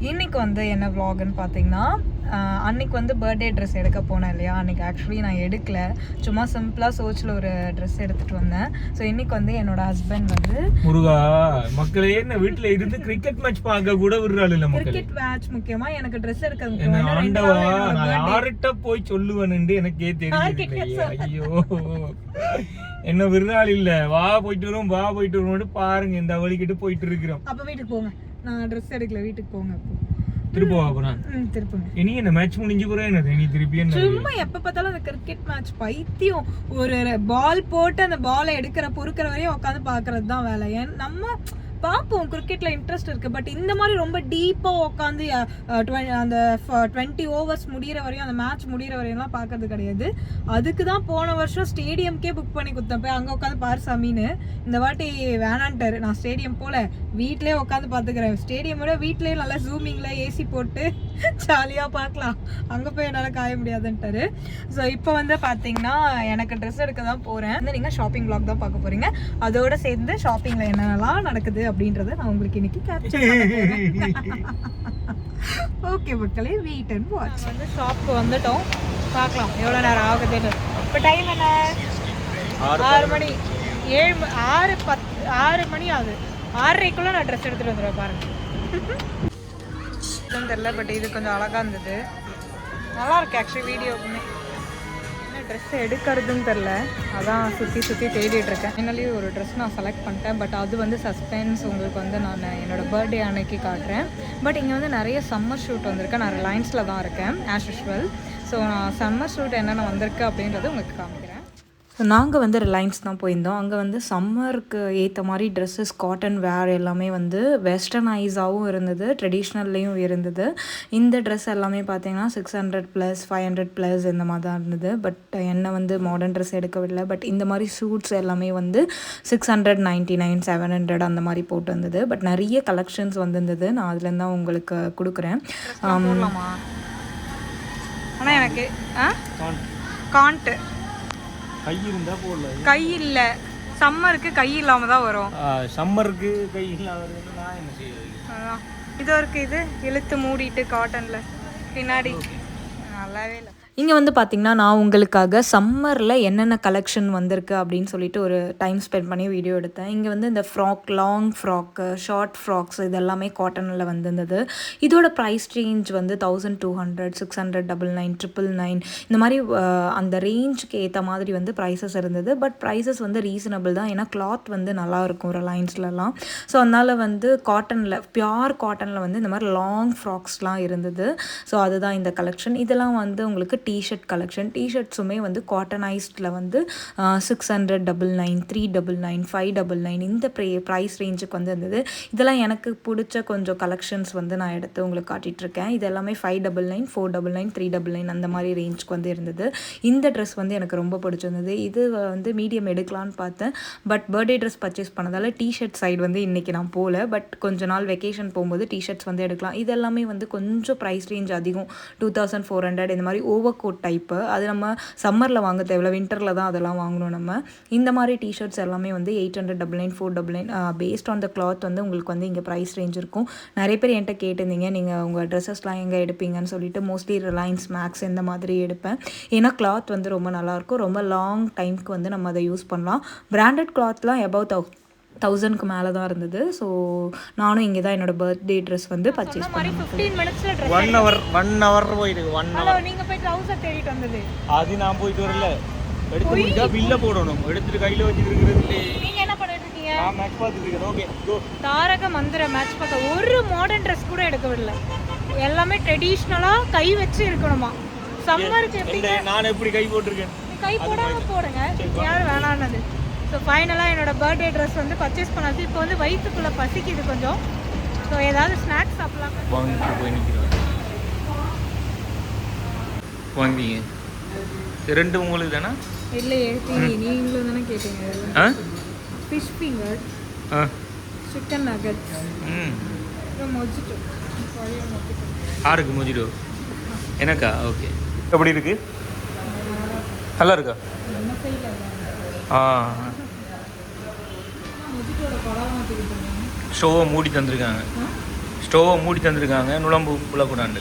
இன்னைக்கு வந்து என்ன vlogன்னு பார்த்தீங்கன்னா அன்னைக்கு வந்து பர்த்டே ட்ரெஸ் எடுக்க போனேன் இல்லையா? அன்னைக்கு ஆக்சுவலி நான் எடுக்கல. சும்மா சிம்பிளாக சோச்சில் ஒரு ட்ரெஸ் எடுத்துகிட்டு வந்தேன். ஸோ இன்னைக்கு வந்து என்னோட ஹஸ்பண்ட் வந்து முருகா மக்களே என்ன வீட்டுல இருந்து கிரிக்கெட் மேட்ச் பார்க்க கூட விடுறாள் இல்ல கிரிக்கெட் மேட்ச் முக்கியமா எனக்கு ட்ரெஸ் எடுக்க ஆண்டவா? நான். யார்கிட்ட போய் சொல்லுவேன்னு எனக்கே தெரியல ஐயோ. என்ன விருந்தாள் இல்ல? வா போயிட்டு வரும் வா போயிட்டு வரும் பாருங்க. இந்த வழிக்கிட்டு போயிட்டு இருக்கிறோம். அப்ப வீட்டுக்கு போங்க. நான் ட்ரெஸ் எடுக்கல வீட்டுக்கு போங்க அப்போ. திரும்ப வா போறான் ம் திருப்புங்க. இனி என்ன மேட்ச் முடிஞ்சு கூட என்ன நீ திருப்பி என்ன சும்மா எப்ப பார்த்தாலும் அந்த கிரிக்கெட் மேட்ச் பைத்தியம். ஒரு பால் போட்டு அந்த பாலை எடுக்கிற பொறுக்கிற வரையும் உட்காந்து பாக்குறது தான் வேலை. ஏன் நம்ம பார்ப்போம் கிரிக்கெட்ல இன்ட்ரெஸ்ட் இருக்கு. பட் இந்த மாதிரி ரொம்ப டீப்பா உட்காந்து அந்த டுவெண்ட்டி ஓவர்ஸ் முடியிற வரையும் அந்த மேட்ச் முடியிற வரையும்லாம் பார்க்கறது கிடையாது. அதுக்கு தான் போன வருஷம் ஸ்டேடியம்க்கே புக் பண்ணி கொடுத்தேன். போய் அங்கே உட்காந்து பாரு சாமின்னு. இந்த வாட்டி வேணான்ட்டாரு. நான் ஸ்டேடியம் போல. வீட்லயே உட்காந்து பார்த்துக்கிறேன் ஸ்டேடியம் விட வீட்லயே நல்லா ஜூமிங்ல ஏசி போட்டு ஜாலியாக பார்க்கலாம் அங்கே போய் என்னால் காய முடியாதுன்ட்டாரு. ஸோ இப்போ வந்து பார்த்தீங்கன்னா எனக்கு ட்ரெஸ் எடுக்க தான் போகிறேன் வந்து நீங்கள் ஷாப்பிங் vlog தான் பார்க்க போகிறீங்க அதோட சேர்ந்து ஷாப்பிங்கில் என்னென்னலாம் நடக்குது அப்படின்றத நான் உங்களுக்கு இன்னைக்கு கேப்சர் ஓகே மக்களே வெயிட் அண்ட் வாட்ச் வந்து ஷாப்க்கு வந்துட்டோம். பார்க்கலாம். எவ்வளோ நேரம் ஆகுதுன்னு. இப்போ டைம் என்ன? ஆறு மணி. ஏழு ஆறு பத்து ஆறு மணி ஆகுது. ஆறரைக்குள்ள நான் ட்ரெஸ் எடுத்துட்டு வந்துடுவேன் பாருங்க. என்னன்னு தெரியல பட் இது கொஞ்சம் அழகா இருந்தது. நல்லா இருக்கு ஆக்சுவலி வீடியோக்குமே என்ன ட்ரெஸ் எடுக்கிறதுன்னு தெரில அதான் சுற்றி சுற்றி தேடிட்டு இருக்கேன். ஃபைனலி ஒரு ட்ரெஸ் நான் செலக்ட் பண்ணிட்டேன் பட் அது வந்து சஸ்பென்ஸ் உங்களுக்கு வந்து நான் என்னோட பர்த்டே அன்னைக்கு காட்டுறேன். பட் இங்கே வந்து நிறைய சம்மர் ஷூட் வந்திருக்கு. நான் ரிலையன்ஸில் தான் இருக்கேன் ஆஸ் யூஷுவல் ஸோ நான் சம்மர் ஷூட் என்னென்ன வந்திருக்கு அப்படின்றது உங்களுக்கு காமிக்கிறேன். நாங்கள் வந்து ரிலையன்ஸ் தான் போயிருந்தோம். அங்கே வந்து சம்மருக்கு ஏற்ற மாதிரி ட்ரெஸ்ஸஸ் காட்டன் வேர் எல்லாமே வந்து வெஸ்டர்னைஸாகவும் இருந்தது. ட்ரெடிஷ்னல்லையும் இருந்தது. இந்த ட்ரெஸ் எல்லாமே பார்த்தீங்கன்னா six hundred plus five hundred plus இந்த மாதிரி தான் இருந்தது. பட் என்ன வந்து மாடர்ன் ட்ரெஸ் எடுக்கவில்லை. பட் இந்த மாதிரி சூட்ஸ் எல்லாமே வந்து six hundred ninety nine seven hundred அந்த மாதிரி போட்டு வந்தது. பட் நிறைய கலெக்ஷன்ஸ் வந்திருந்தது. நான் அதுலேருந்து தான் உங்களுக்கு கொடுக்குறேன். ஆனால் எனக்கு ஆ? காண்ட்டு கை இருந்தா போடல. கை இல்லை. சம்மருக்கு கை இல்லாமல் தான் வரும். சம்மருக்கு கை இல்லாத நான் என்ன செய்யறது. இது இருக்கு இது. இழுத்து மூடிட்டு காட்டன்ல பின்னாடி. நல்லாவே இல்லை. இங்கே வந்து பார்த்திங்கன்னா நான் உங்களுக்காக சம்மரில் என்னென்ன கலெக்ஷன் வந்திருக்கு அப்படின்னு சொல்லிட்டு ஒரு டைம் ஸ்பெண்ட் பண்ணி வீடியோ எடுத்தேன். இங்கே வந்து இந்த frock long frock short frocks இது எல்லாமே காட்டனில் வந்திருந்தது. இதோட ப்ரைஸ் ரேஞ்ச் வந்து thousand two hundred six hundred double nine triple nine இந்த மாதிரி அந்த ரேஞ்சுக்கு ஏற்ற மாதிரி வந்து ப்ரைஸஸ் இருந்தது. பட் ப்ரைஸஸ் வந்து ரீசனபிள் தான். ஏன்னா கிளாத் வந்து நல்லாயிருக்கும் ஒரு ரிலையன்ஸ்லலாம் ஸோ அதனால் வந்து காட்டனில் பியூர் காட்டனில் வந்து இந்த மாதிரி லாங் ஃப்ராக்ஸ்லாம் இருந்தது. ஸோ அதுதான் இந்த கலெக்ஷன் இதெல்லாம் வந்து உங்களுக்கு டிஷர்ட் கலெக்ஷன் டிஷர்ட்ஸுமே வந்து காட்டனைஸ்டில் வந்து six hundred double nine three double nine five double nine இந்த ப்ரே ப்ரைஸ் ரேஞ்சுக்கு வந்து இருந்தது இதெல்லாம் எனக்கு பிடிச்ச கொஞ்சம் கலெக்ஷன்ஸ் வந்து நான் எடுத்து உங்களுக்கு காட்டிகிட்ருக்கேன் இது எல்லாமே five double nine four double nine three double nine அந்த மாதிரி ரேஞ்சுக்கு வந்து இருந்தது இந்த ட்ரெஸ் வந்து எனக்கு ரொம்ப பிடிச்சிருந்தது. இது வந்து மீடியம் எடுக்கலான்னு பார்த்தேன். பட் பர்த்டே ட்ரெஸ் பர்ச்சேஸ் பண்ணதால் டிஷர்ட் சைடு வந்து இன்றைக்கி நான் போகல பட் கொஞ்ச நாள் வெக்கேஷன் போகும்போது டிஷர்ட்ஸ் வந்து எடுக்கலாம். இது எல்லாமே வந்து கொஞ்சம் ப்ரைஸ் ரேஞ்ச் அதிகம். டூ தௌசண்ட் ஃபோர் ஹண்ட்ரட் இந்த மாதிரி ஓவர் கோட் டைப்பு அது நம்ம சம்மரில் வாங்க தேவையில்ல வின்டரில் தான் அதெல்லாம் வாங்கணும் நம்ம. இந்த மாதிரி டிஷர்ட்ஸ் எல்லாமே வந்து eight hundred double nine four double nine based on the cloth வந்து உங்களுக்கு வந்து இங்கே ப்ரைஸ் ரேஞ்ச் இருக்கும். நிறைய பேர் என்கிட்ட கேட்டிருந்தீங்க நீங்கள் உங்கள் ட்ரெஸ்ஸஸ்லாம் எங்கே எடுப்பீங்கன்னு சொல்லிட்டு மோஸ்ட்லி ரிலையன்ஸ் மேக்ஸ் இந்த மாதிரி எடுப்பேன். ஏன்னா கிளாத் வந்து ரொம்ப நல்லாயிருக்கும் ரொம்ப லாங் டைம்க்கு வந்து நம்ம அதை யூஸ் பண்ணலாம். பிராண்டட் கிளாத்லாம் எபவ் தௌ தௌசண்ட்க்கு மேலே தான் இருந்தது. ஸோ நானும் இங்கே தான் என்னோட பர்த்டே ட்ரெஸ் வந்து பர்ச்சேஸ் பண்ணேன். ஒன் ஹவர் ஒன் ஹவர் போயிருக்கு ஒன் ஹலோ நீங்க போய் ட்ரவுசர் தேடிட்டு வந்தது. அது நான் போயிட்டு வரல. எடுத்து முடிஞ்சா பில்ல போடணும். எடுத்துட்டு கையில வச்சுட்டு இருக்கிறது நீங்க என்ன பண்ணிட்டு இருக்கீங்க? நான் மேட்ச் பார்த்துட்டு இருக்கேன் ஓகே கோ தாரக மந்திர மேட்ச் பார்க்க ஒரு மாடர்ன் ட்ரெஸ் கூட எடுக்கவில்லை எல்லாமே ட்ரெடிஷ்னலா கை வச்சு இருக்கணுமா? சம்மருக்கு எப்படி நான் எப்படி கை போட்டிருக்கேன்? கை போடாம போடுங்க. யாரும் வேணான்னது ஸோ ஃபைனலாக என்னோட பர்த்டே ட்ரெஸ் வந்து பர்ச்சேஸ் பண்ணாச்சு இப்போ வந்து வயிற்றுக்குள்ளே பசிக்குது கொஞ்சம். ஸோ ஏதாவது ஸ்நாக்ஸ் சாப்பிடலாம். இது ரெண்டு உங்களுக்கு தானே? இல்லையே நீங்களும் தானே கேட்டீங்க. ஆ? ஃபிஷ் ஃபிங்கர் ஆ. சிக்கன் நகட் ம். மொஜிட்டோ. ஆறுக்கு முஜிடு எனக்கா? ஓகே. எப்படி இருக்கு? நல்லா இருக்கா. ஆ. ஷோவை மூடி தந்திருக்காங்க. ஸ்டோவை மூடி தந்திருக்காங்க நுழம்பு புலக்கூடாண்டு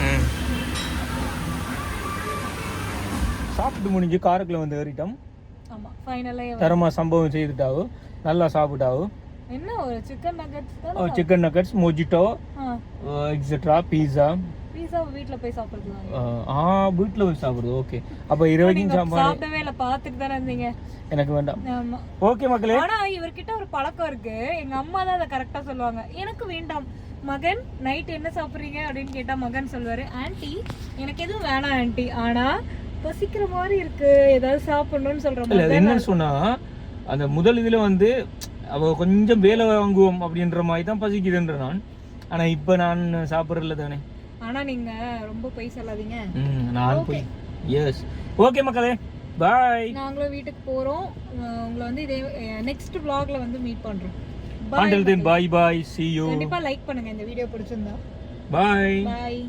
ம். சாப்பிட்டு முடிஞ்சு காருக்குள்ள வந்து ஏறிட்டோம். தரமா சம்பவம் செய்துட்டாவோ. நல்லா சாப்பிட்டாவோ. என்ன ஒரு சிக்கன் நகட்ஸ் தான் chicken nuggets mojito etcetera pizza pizza வீட்ல போய் சாப்பிடலாம் ஆ வீட்டில் போய் சாப்பிடுறது ஓகே அப்போ இருபதையும் சாப்பாடு சாப்பிடவே இல்ல பாத்துட்டு தானே இருந்தீங்க. எனக்கு வேண்டாம். ஆமா. ஓகே மக்களே. ஆனா இவர்கிட்ட ஒரு பழக்கம் இருக்கு. எங்க அம்மா தான் அதை கரெக்டா சொல்லுவாங்க. எனக்கு வேண்டாம். மகன் நைட் என்ன சாப்பிடுறீங்க அப்படின்னு கேட்டா மகன் சொல்லுவாரு. ஆன்ட்டி எனக்கு எதுவும் வேணாம் ஆன்ட்டி ஆனா பசிக்கிற மாதிரி இருக்கு. ஏதாவது சாப்பிடணும்னு மாதிரி என்னன்னு சொன்னா அந்த முதல் இதில் வந்து அவ கொஞ்சம் வேலை வாங்குவோம் அப்படின்ற மாதிரி தான் பசிக்குதுன்ற நான். ஆனா இப்போ நான் சாப்பிட்றதில்ல தானே. ஆனா நீங்க ரொம்ப பொய் சொல்லாதீங்க. நான் போய். எஸ் ஓகே மக்களே. பாய் நாங்களும் வீட்டுக்கு போறோம். உங்களை வந்து இதே நெக்ஸ்ட் vlogல வந்து மீட் பண்றோம். Until then bye bye. See you. கண்டிப்பா லைக் பண்ணுங்க இந்த வீடியோ பிடிச்சிருந்தா. Bye. பாய்